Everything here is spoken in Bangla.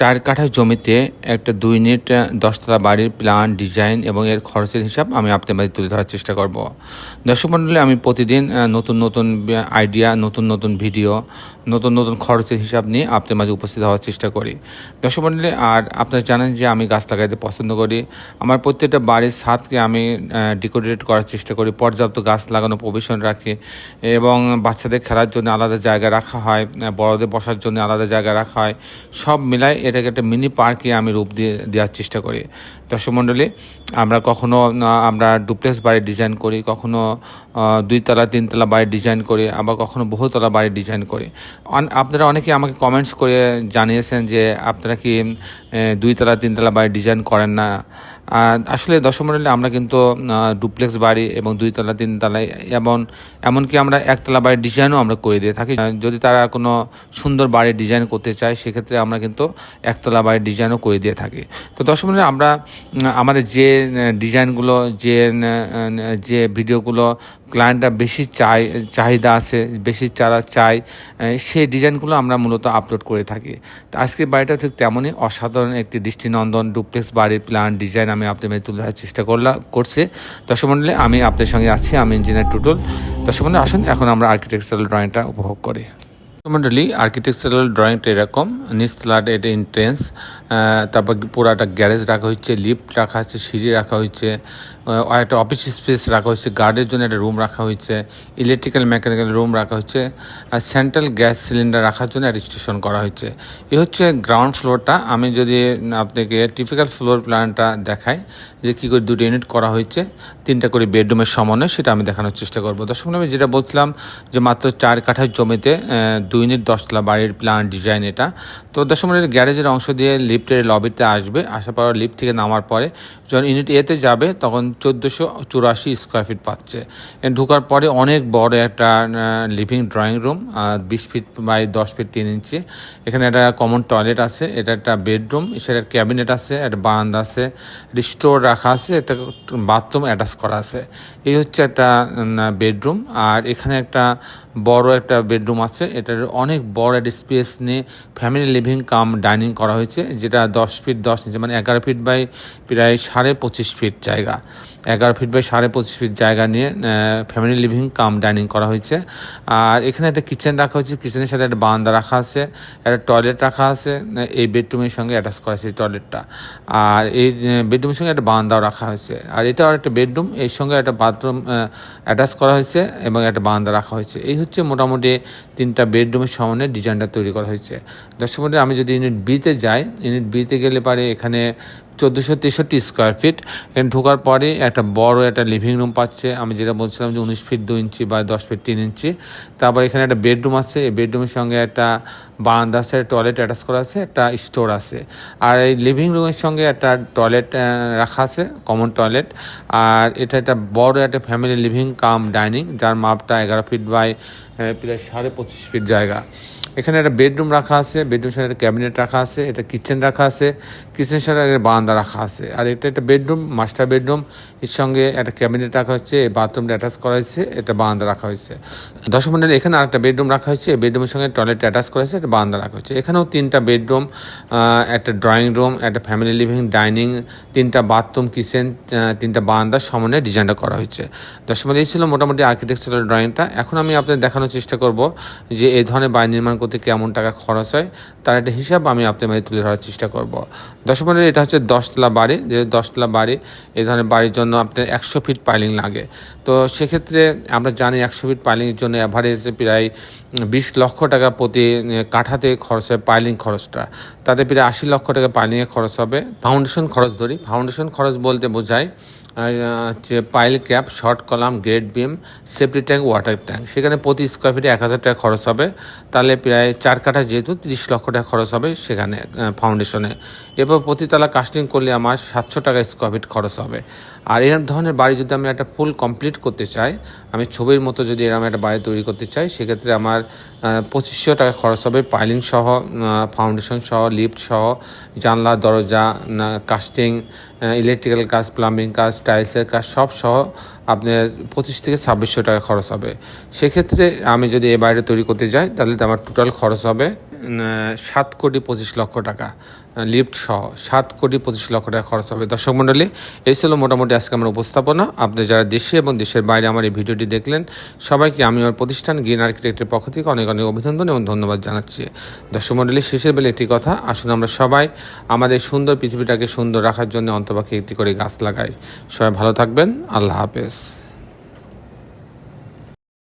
চার কাঠা জমিতে একটা দুই ইউনিট দশতলা বাড়ির প্ল্যান ডিজাইন এবং এর খরচের হিসাব আমি আপনার মাঝে তুলে ধরার চেষ্টা করব। দর্শক মণ্ডলী, আমি প্রতিদিন নতুন নতুন আইডিয়া নতুন নতুন ভিডিও নতুন নতুন খরচের হিসাব নিয়ে আপনার মাঝে উপস্থিত হওয়ার চেষ্টা করি। দর্শক মণ্ডলী, আর আপনারা জানেন যে আমি গাছ লাগাইতে পছন্দ করি। আমার প্রত্যেকটা বাড়ির ছাদকে আমি ডেকোরেট করার চেষ্টা করি, পর্যাপ্ত গাছ লাগানো প্রভিশন রাখি এবং বাচ্চাদের খেলার জন্য আলাদা জায়গা রাখা হয় বড়দের বসার জন্য আলাদা জায়গা রাখা হয়, সব মিলাই এটাকে একটা মিনি পার্কে আমি রূপ দিয়ে দেওয়ার চেষ্টা করি। দর্শক মণ্ডলী আমরা কখনো আমরা ডুপ্লেক্স বাড়ি ডিজাইন করি কখনো দুইতলা তিনতলা বাড়ি ডিজাইন করি আবার কখনো বহুতলা বাড়ি ডিজাইন করি। আপনারা অনেকে আমাকে কমেন্টস করে জানিয়েছেন যে আপনারা কি আহ, দুইতলা তিনতলা বাড়ি ডিজাইন করেন না? আসলে দর্শক মণ্ডলী আমরা কিন্তু ডুপ্লেক্স বাড়ি এবং দুই দুইতলা তিনতলায় এবং এমনকি আমরা একতলা বাড়ির ডিজাইনও আমরা করে দিয়ে থাকি। যদি তারা কোনো সুন্দর বাড়ির ডিজাইন করতে চায় সেক্ষেত্রে আমরা কিন্তু একতলা বাড়ির ডিজাইনও করে দিয়ে থাকে। তো দর্শক আমরা আমাদের যে ডিজাইনগুলো, যে যে ভিডিওগুলো ক্লায়েন্টরা বেশি চাই, চাহিদা আছে, বেশি চারা চাই সেই ডিজাইনগুলো আমরা মূলত আপলোড করে থাকি। তো আজকের বাড়িটা ঠিক তেমনই অসাধারণ একটি দৃষ্টিনন্দন ডুপ্লেক্স বাড়ির প্ল্যান ডিজাইন আমি আপনাদের তুলে ধরার চেষ্টা করলাম করছি। দর্শক আমি আপনাদের সঙ্গে আছি, আমি ইঞ্জিনিয়ার টুটুল। দর্শক আসুন, এখন আমরা আর্কিটেকচারাল ড্রয়িংটা উপভোগ করি। মন্ডলী আর্কিটেকচারাল ড্রয়িংটা এরকম নিচতলাটা এটা এন্ট্রেন্স তারপর পুরাটা গ্যারেজ রাখা হচ্ছে লিফট রাখা আছে, সিঁড়ি রাখা হচ্ছে একটা অফিস স্পেস রাখা হচ্ছে গার্ডের জন্য একটা রুম রাখা হয়েছে ইলেকট্রিক্যাল মেকানিক্যাল রুম রাখা হচ্ছে আর সেন্ট্রাল গ্যাস সিলিন্ডার রাখার জন্য একটা স্টেশন করা হয়েছে। এ হচ্ছে গ্রাউন্ড ফ্লোরটা আমি যদি আপনাকে টিপিক্যাল ফ্লোর প্ল্যানটা দেখাই, যে কী করে দুটো ইউনিট করা হয়েছে, তিনটা করে বেডরুমের সমন্বয়, সেটা আমি দেখানোর চেষ্টা করব। দর্শক আমি যেটা বলছিলাম যে মাত্র চার কাঠার জমিতে দুই ইউনিট দশতলা বাড়ির প্ল্যান ডিজাইন এটা। তো দর্শক মিনিট গ্যারেজের অংশ দিয়ে লিফটের লবিতে আসবে। আসার পর লিফট থেকে নামার পরে যখন ইউনিট এতে যাবে, তখন চোদ্দোশো চুরাশি স্কোয়ার ফিট পাচ্ছে। ঢোকার পরে অনেক বড় একটা লিভিং ড্রয়িং রুম বিশ ফিট বাই দশ ফিট তিন ইঞ্চি এখানে একটা কমন টয়লেট আছে, এটা একটা বেডরুম সেটা ক্যাবিনেট আছে, একটা বারান্দা আছে স্টোর রাখা আছে, একটা বাথরুম অ্যাটাচ করা আছে। এই হচ্ছে একটা বেডরুম আর এখানে একটা বড় একটা বেডরুম আছে, এটার অনেক বড় একটা স্পেস নিয়ে ফ্যামিলি লিভিং কাম ডাইনিং করা হয়েছে, যেটা দশ ফিট দশ ইঞ্চি মানে এগারো ফিট বাই প্রায় সাড়ে পঁচিশ ফিট জায়গা। এগারো ফিট বাই সাড়ে পঁচিশ ফিট জায়গা নিয়ে ফ্যামিলি লিভিং কাম ডাইনিং করা হয়েছে। আর এখানে একটা কিচেন রাখা হয়েছে কিচেনের সাথে একটা বারান্দা রাখা আছে, একটা টয়লেট রাখা আছে, এই বেডরুমের সঙ্গে অ্যাটাচ করা আছে টয়লেটটা আর এই বেডরুমের সঙ্গে একটা বারান্দাও রাখা হয়েছে। আর এটাও একটা বেডরুম এর সঙ্গে একটা বাথরুম অ্যাটাচ করা হয়েছে এবং একটা বারান্দা রাখা হয়েছে। এই হচ্ছে মোটামুটি তিনটা বেডরুমের সামনে ডিজাইনটা তৈরি করা হয়েছে। দর্শক আমি যদি ইউনিট বিতে যাই ইউনিট বিতে গেলে পারে এখানে চোদ্দোশো তেষট্টি স্কোয়ার ফিট ঢোকার পরে একটা বড় একটা লিভিং রুম পাচ্ছে। আমি যেটা বলছিলাম যে উনিশ ফিট দু ইঞ্চি বা দশ ফিট তিন ইঞ্চি। তারপর এখানে একটা বেডরুম আছে। এই বেডরুমের সঙ্গে একটা বারান্দা আছে টয়লেট অ্যাটাচ করা আছে, একটা স্টোর আছে। আর এই লিভিং রুমের সঙ্গে একটা টয়লেট রাখা আছে কমন টয়লেট আর এটা একটা বড় একটা ফ্যামিলি লিভিং কাম ডাইনিং যার মাপটা এগারো ফিট বাই প্রায় সাড়ে পঁচিশ ফিট জায়গা। এখানে একটা বেডরুম রাখা আছে বেডরুম সাথে একটা ক্যাবিনেট রাখা আছে এটা কিচেন রাখা আছে, কিচেনের সাথে একটা বারান্দা রাখা আছে। আর এটা একটা বেডরুম, মাস্টার বেডরুম, এর সঙ্গে একটা ক্যাবিনেট রাখা হচ্ছে বাথরুমটা অ্যাটাচ করা হয়েছে এটা বারান্দা রাখা হয়েছে। দশ মিনিট এখানে আরেকটা বেডরুম রাখা হয়েছে, এই বেডরুমের সঙ্গে টয়লেট অ্যাটাচ করা হয়েছে, একটা বারান্দা রাখা হয়েছে। এখানেও তিনটা বেডরুম একটা ড্রয়িং রুম, একটা ফ্যামিলি লিভিং, ডাইনিং, তিনটা বাথরুম, কিচেন তিনটা বারান্দার সমন্বয়ে ডিজাইনটা করা হয়েছে। দশ মিনিট এই ছিল মোটামুটি আর্কিটেকচারাল ড্রয়িংটা এখন আমি আপনাদের দেখানোর চেষ্টা করব যে এই ধরনের বাড়ি নির্মাণ করতে কেমন টাকা খরচ হয় তার একটা হিসাব আমি আপনাদের মাঝে তুলে ধরার চেষ্টা করব। মণ্ডলী, এটা হচ্ছে দশতলা বাড়ি। যে দশতলা বাড়ি এই ধরনের বাড়ির জন্য আপনার একশো ফিট পাইলিং লাগে। তো সেক্ষেত্রে আমরা জানি একশো ফিট পাইলিংয়ের জন্য অ্যাভারেজে প্রায় বিশ লক্ষ টাকা প্রতি কাঠাতে খরচ হয় পাইলিং খরচটা। তাতে প্রায় আশি লক্ষ টাকা পাইলিংয়ে খরচ হবে। ফাউন্ডেশন খরচ ধরি। ফাউন্ডেশন খরচ বলতে বোঝায় হচ্ছে pile cap short column grade beam safety tank water tank সেখানে প্রতি স্কোয়ার ফিটে এক হাজার টাকা খরচ হবে। তাহলে প্রায় চার কাঠা যেহেতু তিরিশ লক্ষ টাকা খরচ হবে সেখানে ফাউন্ডেশনে এরপর প্রতিতলা কাস্টিং করলে আমার সাতশো টাকা স্কোয়ার ফিট খরচ হবে। আর এরকম ধরনের বাড়ি যদি আমি একটা ফুল কমপ্লিট করতে চাই, আমি ছবির মতো যদি এরকম একটা বাড়ি তৈরি করতে চাই, সেক্ষেত্রে আমার পঁচিশশো টাকা খরচ হবে পাইলিং সহ ফাউন্ডেশন সহ লিফট সহ, জানলা, দরজা কাস্টিং ইলেকট্রিক্যাল কাজ প্লাম্বিং কাজ টাইলসের কাজ সব সহ আপনার পঁচিশ থেকে ছাব্বিশশো টাকা খরচ হবে। সেক্ষেত্রে আমি যদি এ বাইরে তৈরি করতে যাই, তাহলে আমার টোটাল খরচ হবে সাত কোটি পঁচিশ লক্ষ টাকা লিফট সহ সাত কোটি পঁচিশ লক্ষ টাকা খরচ হবে। দর্শক মণ্ডলী, এই ছিল মোটামুটি আজকে আমার উপস্থাপনা। আপনি যারা দেশে এবং দেশের বাইরে আমার এই ভিডিওটি দেখলেন, সবাইকে আমি আমার প্রতিষ্ঠান গ্রিন আর্কিটেক্টের পক্ষ থেকে অনেক অনেক অভিনন্দন এবং ধন্যবাদ জানাচ্ছি। দর্শক মণ্ডলী, শেষের বেলা একটি কথা, আসুন আমরা সবাই আমাদের সুন্দর পৃথিবীটাকে সুন্দর রাখার জন্য অন্তপাখে একটি করে গাছ লাগাই। সবাই ভালো থাকবেন, আল্লাহ হাফেজ।